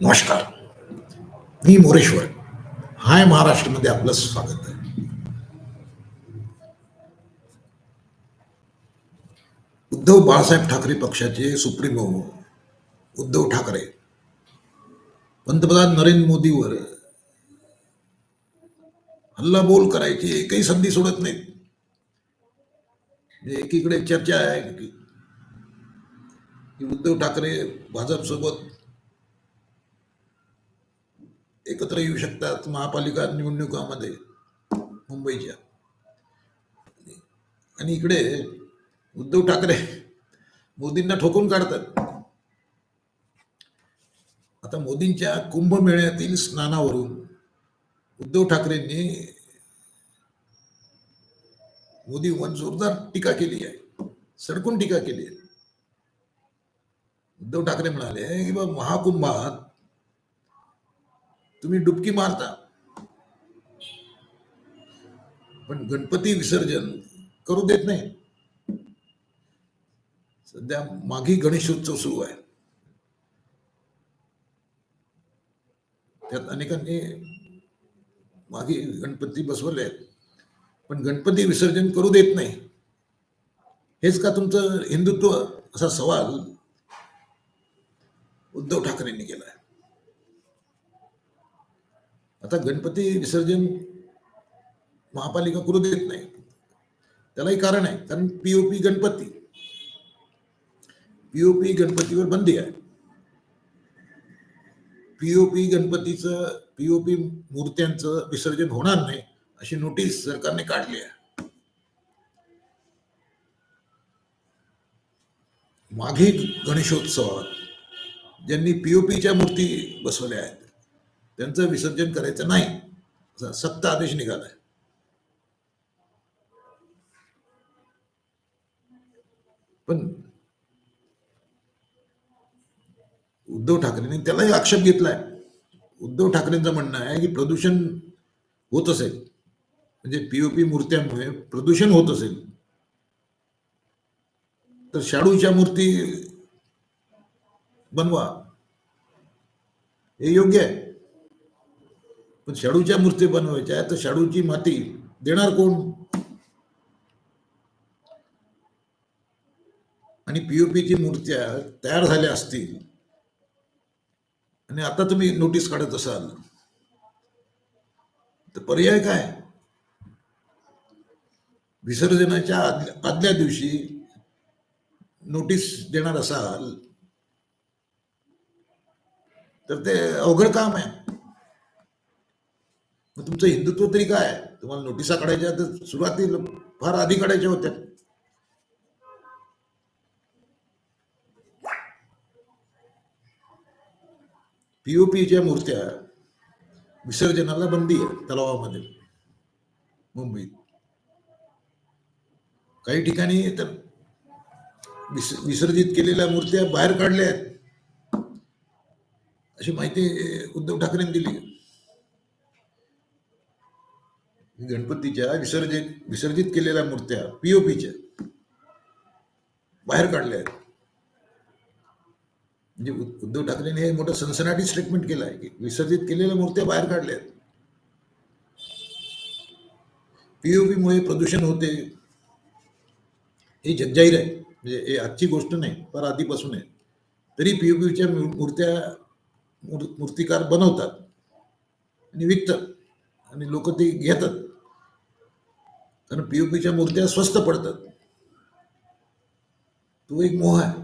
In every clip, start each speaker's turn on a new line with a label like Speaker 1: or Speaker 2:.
Speaker 1: नमस्कार. मी मोरेश्वर. हाय महाराष्ट्रमध्ये आपलं स्वागत आहे. उद्धव बाळासाहेब ठाकरे पक्षाचे सुप्रीमो उद्धव ठाकरे. पंतप्रधान नरेंद्र मोदीवर हल्लाबोल करायची एकही संधी सोडत नाहीत म्हणजे एकीकडे चर्चा आहे की उद्धव ठाकरे भाजपसोबत एकत्र येऊ शकतात महापालिका निवडणुकामध्ये मुंबईच्या. आणि इकडे उद्धव ठाकरे मोदींना ठोकून काढतात. आता मोदींच्या कुंभमेळ्यातील स्नानावरून उद्धव ठाकरेंनी मोदीवर जोरदार टीका केली आहे. सडकून टीका केली आहे. उद्धव ठाकरे म्हणाले की बा महाकुंभात तुम्ही डुबकी मारता. पण गणपती विसर्जन करू देत नाही. सध्या माघी गणेशोत्सव सुरू आहे. त्यात अनेकांनी मागे गणपती बसवले आहेत. पण गणपती विसर्जन करू देत नाही. हेच का तुमचं हिंदुत्व? असा सवाल उद्धव ठाकरेंनी केला आहे आता गणपती विसर्जन महापालिका करू देत नाही. त्यालाही कारण आहे. कारण पीओपी गणपती. पीओपी गणपतीवर बंदी आहे. पीओपी गणपतीचं पीओपी मूर्त्यांचं विसर्जन होणार नाही अशी नोटीस सरकारने काढली आहे. मागे गणेशोत्सवात ज्यांनी पीओपीच्या मूर्ती बसवल्या आहेत त्यांचं विसर्जन करायचं नाही. असा सक्त आदेश निघालाय. पण उद्धव ठाकरेंनी त्यालाही आक्षेप घेतलाय. उद्धव ठाकरेंचं म्हणणं आहे की प्रदूषण होत असेल म्हणजे पीओपी मूर्त्यांमुळे प्रदूषण होत असेल तर शाडूच्या मूर्ती बनवा. हे योग्य आहे. पण शाडूच्या मूर्ती बनवायच्या तर शाडूची माती देणार कोण? आणि पीओपीची मूर्त्या तयार झाल्या असतील. आणि आता तुम्ही नोटीस काढत असाल. तर पर्याय काय? विसर्जनाच्या आदल्या आदल्या दिवशी नोटीस देणार असाल. तर ते अवघड काम आहे. मग तुमचं हिंदुत्व तरी काय? तुम्हाला नोटिसा काढायच्या तर सुरुवातीला फार आधी काढायच्या होत्या. पीओपीच्या मूर्त्या विसर्जनाला बंदी आहे तलावामध्ये मुंबईत. काही ठिकाणी तर विस विसर्जित केलेल्या मूर्त्या बाहेर काढल्या आहेत. अशी माहिती उद्धव ठाकरेंनी दिली. गणपतीच्या विसर्जित विसर्जित केलेल्या मूर्त्या पीओपीच्या बाहेर काढल्या आहेत. म्हणजे उद्धव ठाकरेंनी हे मोठं सनसनाटी स्टेटमेंट केलं आहे की विसर्जित केलेल्या मूर्त्या बाहेर काढल्या आहेत. पीओपीमुळे प्रदूषण होते. हे जगजाहीर आहे. म्हणजे हे आजची गोष्ट नाही फार आधीपासून आहे. तरी पीओपीच्या मूर्त्या मूर्तिकार बनवतात. आणि विकतात. आणि लोक ते घेतात. कारण पीओपीच्या मूर्त्या स्वस्त पडतात. तो एक मोह आहे.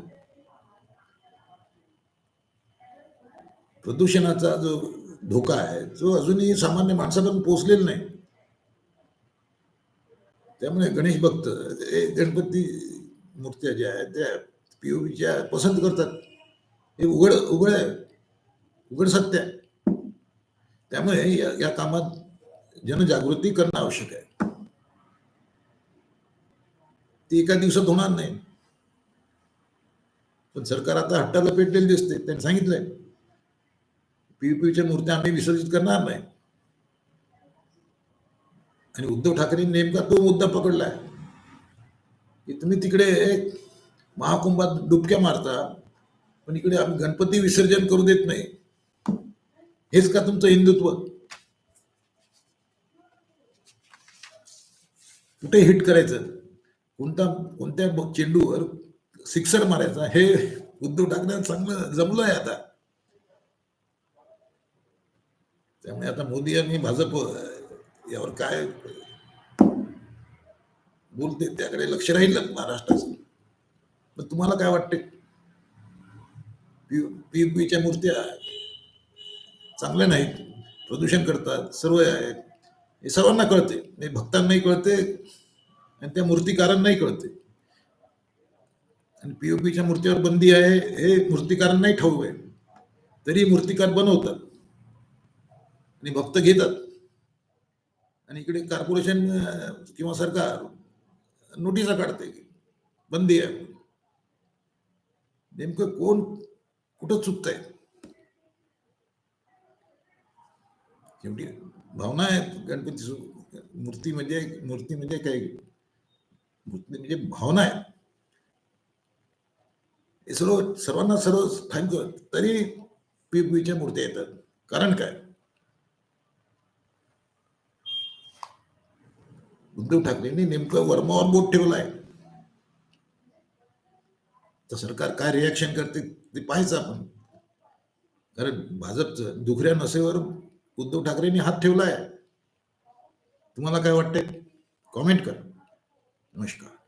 Speaker 1: प्रदूषणाचा जो धोका आहे जो अजूनही सामान्य माणसापर्यंत पोहोचलेला नाही. त्यामुळे गणेश भक्त हे गणपती मूर्त्या ज्या आहेत त्या पीओपीच्या पसंत करतात. हे उघड उघड आहे. उघड सत्य आहे. त्यामुळे या, या कामात जनजागृती करणं आवश्यक आहे. ती एका दिवसात होणार नाही. पण सरकार आता हट्टाला पेटलेली दिसते त्यांनी सांगितलंय. पीपीच्या मूर्त्या आम्ही विसर्जित करणार नाही. आणि उद्धव ठाकरे नेमका तो मुद्दा पकडलाय. की तुम्ही तिकडे महाकुंभात डुबक्या मारता पण इकडे आम्ही गणपती विसर्जन करू देत नाही. हेच का तुमचं हिंदुत्व? कुठे हिट करायचं? कोणता कोणत्या चेंडूवर सिक्सर मारायचा हे उद्धव ठाकरे चांगलं जमलंय आता. त्यामुळे आता मोदी आणि भाजप यावर काय बोलते त्याकडे लक्ष राहील महाराष्ट्राचं. पण तुम्हाला काय वाटते पीयूपीच्या मूर्त्या चांगल्या नाहीत प्रदूषण करतात सर्व आहेत. हे सर्वांना कळते भक्तांनाही कळते आणि त्या मूर्तिकारांनाही कळते. आणि पीओपीच्या मूर्तीवर बंदी आहे हे मूर्तिकारांनाही ठाऊक आहे. तरी मूर्तिकार बनवतात. आणि भक्त घेतात. आणि इकडे कॉर्पोरेशन किंवा सरकार नोटिसा काढते बंदी आहे. नेमकं कोण कुठं चुकतंय? शेवटी भावना आहेत गणपती मूर्ती म्हणजे मूर्ती म्हणजे काय म्हणजे भावना आहे. हे सर्व सर्वांना सर्व थँक तरी पीपीच्या मूर्त्या येतात. कारण काय? उद्धव ठाकरेंनी नेमकं वर्मावर बोट ठेवलं आहे. तर सरकार काय रिॲक्शन करते ते पाहायचं आपण. कारण भाजपचं दुखऱ्या नसेवर उद्धव ठाकरेंनी हात ठेवला आहे. तुम्हाला काय वाटतंय? कॉमेंट करा. नमस्कार